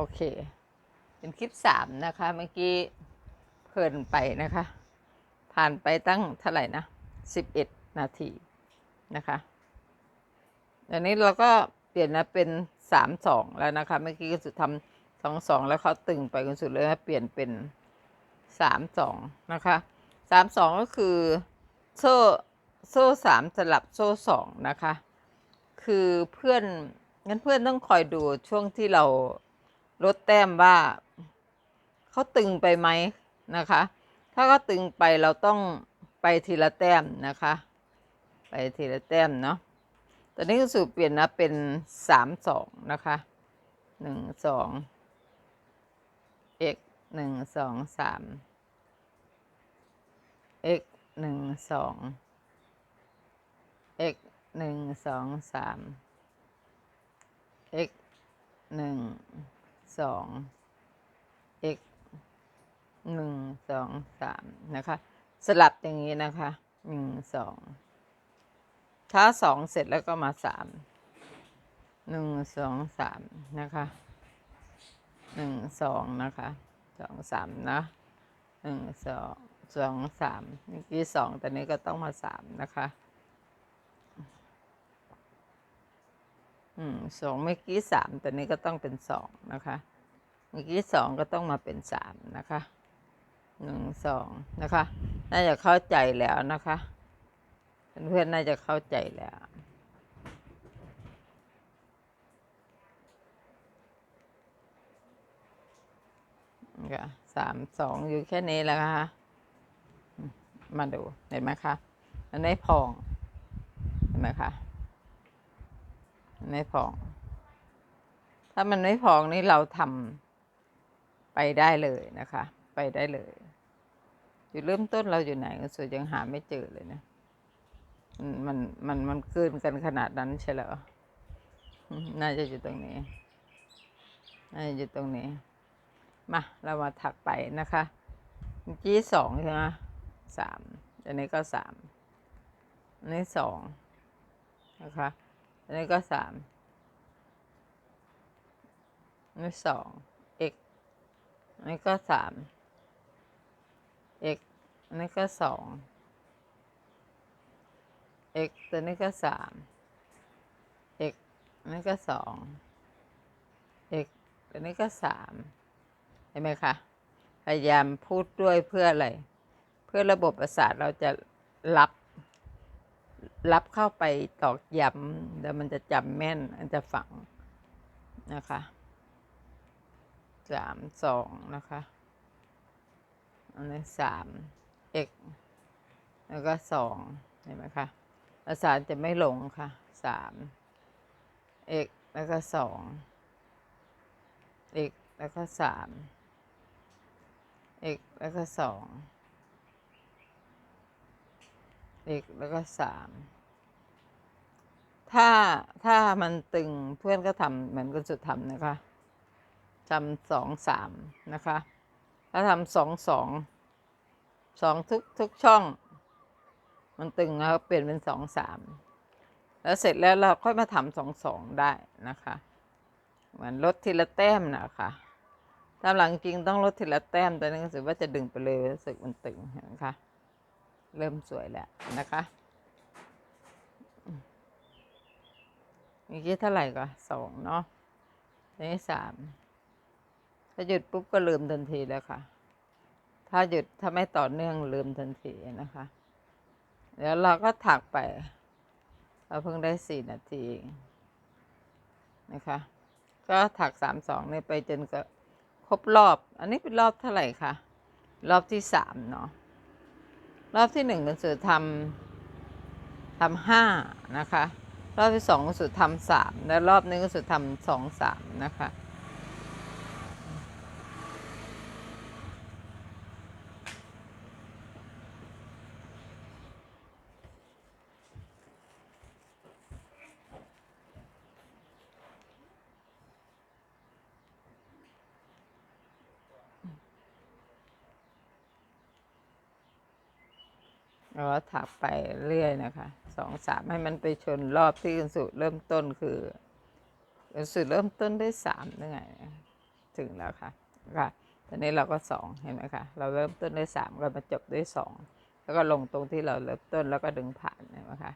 โอเค เป็นคลิปสามนะคะ เมื่อกี้เพลินไปนะคะ ผ่านไปตั้งเท่าไหร่นะสิบเอ็ดนาทีนะคะอันนี้เราก็เปลี่ยนนะเป็นสามสองแล้วนะคะ เมื่อกี้ก็สุดทำสองสองแล้วเขาตึงไปกันสุดเลยเปลี่ยนเป็นสามสองนะคะสามสองก็คือโซ่โซ่สามสลับโซ่สองนะคะ คือเพื่อนงั้นเพื่อนต้องคอยดูช่วงที่เรา ลดแต้มว่าเขาตึงไปไหมนะคะ ถ้าก็ตึงไปเราต้องไปทีละแต้มนะคะ ไปทีละแต้มเนาะตอนนี้ก็สู่เปลี่ยนนะเป็นสามสองนะคะหนึ่งสอง x หนึ่งสองสาม x หนึ่งสอง x หนึ่งสองสาม x หนึ่ง สอง x หนึ่งสองสามนะคะ สลับอย่างนี้นะคะหนึ่งสองถ้าสองเสร็จแล้วก็มาสามหนึ่งสองสามนะคะหนึ่งสองนะคะสองสามนะหนึ่งสองสองสามเมื่อกี้สองตอนนี้ก็ต้องมาสามนะคะอืมสองเมื่อกี้สามตอนนี้ก็ต้องเป็นสองนะคะ เมื่อกี้สองก็ต้องมาเป็นสามนะคะหนึ่งสองนะคะ น่าจะเข้าใจแล้วนะคะ เพื่อนๆน่าจะเข้าใจแล้ว ค่ะสามสองอยู่แค่นี้แล้วนะคะ มาดูเห็นไหมคะอันนี้พอง เห็นไหมคะอันนี้พอง ถ้ามันไม่พองนี่เราทำ ไปได้เลยนะคะ ไปได้เลยอยู่เริ่มต้นเราอยู่ไหนก็สุดยังหาไม่เจอเลยนะมันมันมันมันเกินกันขนาดนั้นใช่เหรอน่าจะอยู่ตรงนี้น่าจะอยู่ตรงนี้ มา เรามาถักไปนะคะเมื่อกี้สองใช่ไหมสามอันนี้ก็สามอันนี้สองนะคะอันนี้ก็สามอันนี้สอง อันนี้ก็สาม x อันนี้ก็สอง x ตัวนี้ก็สาม x อันนี้ก็สอง x ตัวนี้ก็สามเห็นไหมคะ พยายามพูดด้วยเพื่ออะไร เพื่อระบบประสาทเราจะรับรับเข้าไปตอกย้ำแล้วมันจะจำแม่นมันจะฝังนะคะ สามสองนะคะ อันนี้สาม x แล้วก็สองเห็นไหมคะประสาทจะไม่หลงค่ะสาม x แล้วก็สอง x แล้วก็สาม x แล้วก็สอง x แล้วก็สามถ้าถ้ามันตึงเพื่อนก็ทำเหมือนกันสุดทำนะคะ ทำสองสามนะคะ ถ้าทำสองสองสองทุกทุกช่อง มันตึงแล้วเปลี่ยนเป็นสองสามแล้วเสร็จแล้วเราค่อยมาทำสองสองได้นะคะ เหมือนลดทีละแต้มนะคะตามหลังจริงต้องลดทีละแต้มแต่นี่รู้สึกว่าจะดึงไปเลยรู้สึกมันตึงนไหมคะเริ่มสวยแล้วนะคะเมื่อกี้เท่าไหร่ก็สองเนาะนนี้สาม ถ้าหยุดปุ๊บก็ลืมทันทีแล้วค่ะ ถ้าหยุดถ้าไม่ต่อเนื่องลืมทันทีนะคะ เดี๋ยวเราก็ถักไป เราเพิ่งได้สี่นาทีนะคะ ก็ถักสามสองเนี่ยไปจนก็ครบรอบ อันนี้เป็นรอบเท่าไหร่คะรอบที่สามเนาะรอบที่หนึ่งก็คือทำทำห้านะคะ รอบที่สองก็คือทำสามและรอบนี้ก็คือทำสองสามนะคะ เราก็ถักไปเรื่อยนะคะสองสามให้มันไปชนรอบที่คุณสุเริ่มต้นคือคุณสุเริ่มต้นได้สามยังไงถึงแล้วค่ะค่ะตอนนี้เราก็สองเห็นไหมคะเราเริ่มต้นด้วยสามก็มาจบด้วยสองแล้วก็ลงตรงที่เราเริ่มต้นแล้วก็ดึงผ่านเห็นไหมคะ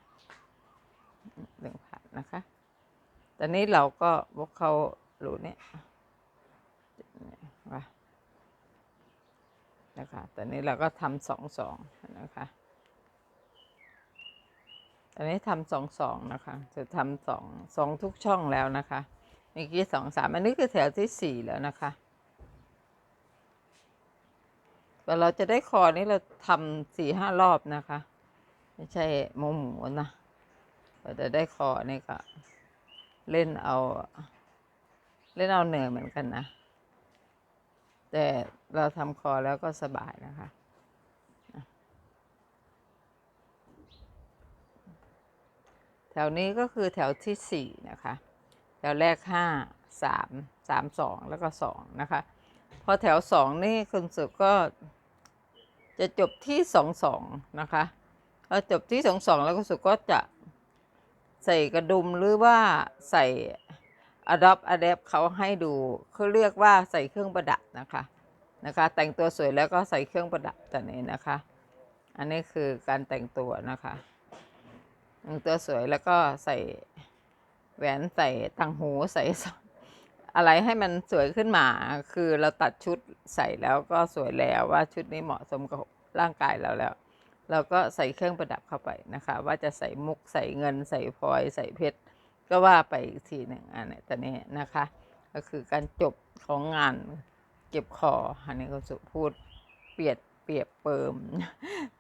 ดึงผ่านนะคะ ตอนนี้เราก็วกเข้ารูเนี่ยนะคะ ตอนนี้เราก็ทำสองสองนะคะ ตอนนี้ทำสองสองนะคะ จะทำสองสองทุกช่องแล้วนะคะเมื่อกี้สองสามอันนี้คือแถวที่สี่แล้วนะคะแต่เราจะได้คอนี้เราทำสี่ห้ารอบนะคะ ไม่ใช่หมูหมูนะเราจะได้คอนี่ก็เล่นเอา เล่นเอาเหนื่อยเหมือนกันนะ แต่เราทำคอแล้วก็สบายนะคะ แถวนี้ก็คือแถวที่สี่นะคะ แถวแรกห้าสามสามสองแล้วก็สองนะคะ พอแถวสองนี่คุณสุก็จะจบที่สองสองนะคะพอจบที่สองสองแล้วคุณสุก็จะใส่กระดุมหรือว่าใส่อดอปอเดปเขาให้ดูเขาเรียกว่าใส่เครื่องประดับนะคะนะคะ แต่งตัวสวยแล้วก็ใส่เครื่องประดับแต่นี้นะคะ อันนี้คือการแต่งตัวนะคะ แต่งตัวสวยแล้วก็ใส่แหวนใส่ตังหูใส่อะไรให้มันสวยขึ้นมา คือเราตัดชุดใส่แล้วก็สวยแล้วว่าชุดนี้เหมาะสมกับร่างกายเราแล้ว เราก็ใส่เครื่องประดับเข้าไปนะคะ ว่าจะใส่มุกใส่เงิน ใส่พลอยใส่เพชรก็ว่าไปอีกทีหนึ่งอันนี้ตอนนี้นะคะ ก็คือการจบของงานเก็บคออันนี้ก็สุพูดเปียบเปียบเปิม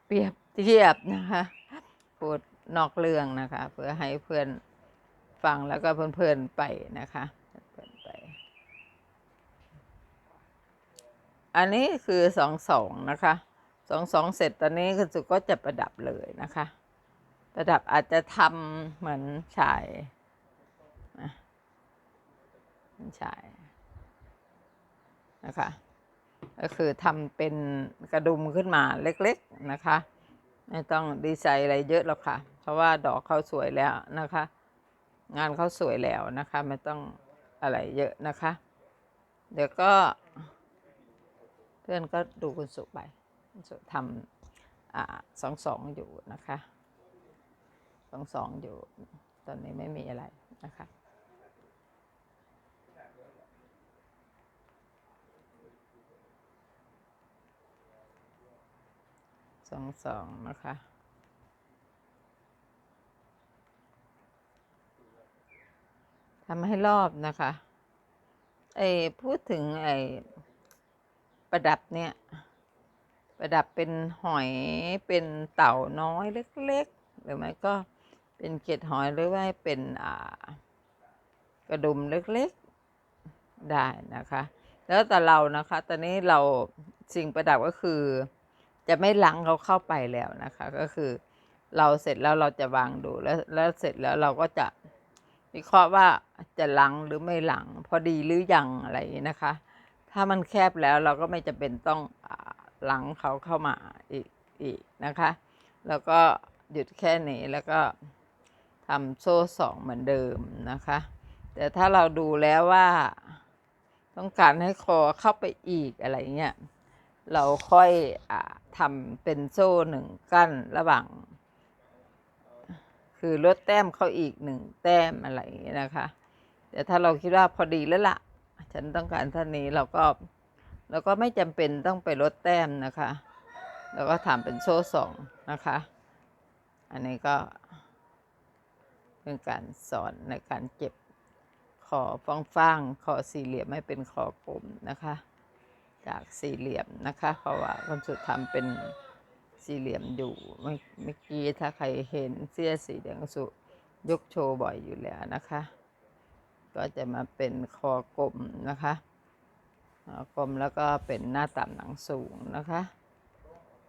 เปียบเทียบนะคะพูด นอกเรื่องนะคะ เพื่อให้เพื่อนฟังแล้วก็เพื่อนๆไปนะคะเพื่อนไป อันนี้คือสองสองนะคะสองสองเสร็จตอนนี้คุณสุก็จะประดับเลยนะคะ ประดับอาจจะทำเหมือนชายนะเหมือนชายนะคะ ก็คือทำเป็นกระดุมขึ้นมาเล็กๆนะคะ ไม่ต้องดีไซน์อะไรเยอะหรอกค่ะ เพราะว่าดอกเขาสวยแล้วนะคะ งานเขาสวยแล้วนะคะ ไม่ต้องอะไรเยอะนะคะ เดี๋ยวก็ เพื่อนก็ดูคุณสุไปคุณสุทำอสองสองอยู่นะคะสองสองอยู่ ตอนนี้ไม่มีอะไรนะคะ สองสองนะคะ ทำให้รอบนะคะไอ้พูดถึงไอ้ประดับเนี่ย ประดับเป็นหอยเป็นเต่าน้อยเล็กๆ หรือไม่ก็เป็นเกล็ดหอยหรือว่าเป็นอ่ากระดุมเล็กๆ ได้นะคะ แล้วแต่เรานะคะ ตอนนี้เราสิ่งประดับก็คือ จะไม่ลังเขาเข้าไปแล้วนะคะ ก็คือเราเสร็จแล้วเราจะวางดูแล้วแล้วเสร็จแล้วเราก็จะวิเคราะห์ว่าจะลังหรือไม่หลัง พอดีหรือยังอะไรนะคะ ถ้ามันแคบแล้วเราก็ไม่จะเป็นต้องหลังเขาเข้ามาอีกอีกนะคะ แล้วก็หยุดแค่นี้แล้วก็ทำโซ่สองเหมือนเดิมนะคะ แต่ถ้าเราดูแล้วว่า ต้องการให้คอเข้าไปอีกอะไรเงี้ย เราค่อยอทำเป็นโซ่หนึ่งกั้นระหว่าง คือลดแต้มเขาอีกหนึ่งแต้มอะไรอย่างเงี้นะคะ แต่ถ้าเราคิดว่าพอดีแล้วละ่ะ ฉันต้องการเท่านี้เราก็เราก็ไม่จำเป็นต้องไปลดแต้มนะคะเราก็ทำเป็นโซ่สองนะคะ อันนี้ก็เป็นการสอนในการเก็บขอฟ้างๆขอสี่เหลี่ยมไม่เป็นขอกลมนะคะ จากสี่เหลี่ยมนะคะ เพราะว่าคนสุดทำเป็นสี่เหลี่ยมอยู่เมื่อเมื่อกี้ถ้าใครเห็นเสื้อสีแดงสุยกโชว์บ่อยอยู่แล้วนะคะ ก็จะมาเป็นคอกลมนะคะคอกลมแล้วก็เป็นหน้าต่ำหนังสูงนะคะ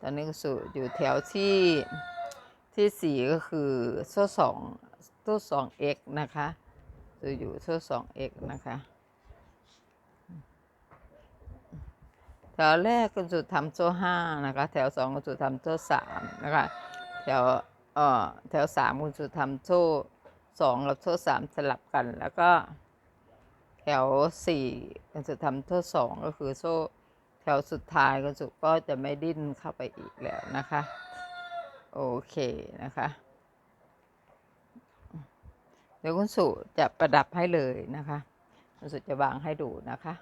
ตอนนี้ก็สู่อยู่แถวที่ที่สี่ก็คือโซ่สองโซ่สองเอ็กนะคะสู่อยู่โซ่สองเอ็กนะคะ แถวแรกคุณสุดทำโซ่ห้านะคะ แถวสองคุณสุดทำโซ่สามนะคะ แถวเอ่อแถวสามคุณสุดทำโซ่สองกับโซ่สามสลับกัน แล้วก็แถวสี่คุณสุทำโซ่สองก็คือโซ่แถวสุดท้ายคุณสุก็จะไม่ดิ้นเข้าไปอีกแล้วนะคะ โอเคนะคะ เดี๋ยวคุณสุจะประดับให้เลยนะคะ คุณสุจะวางให้ดูนะคะ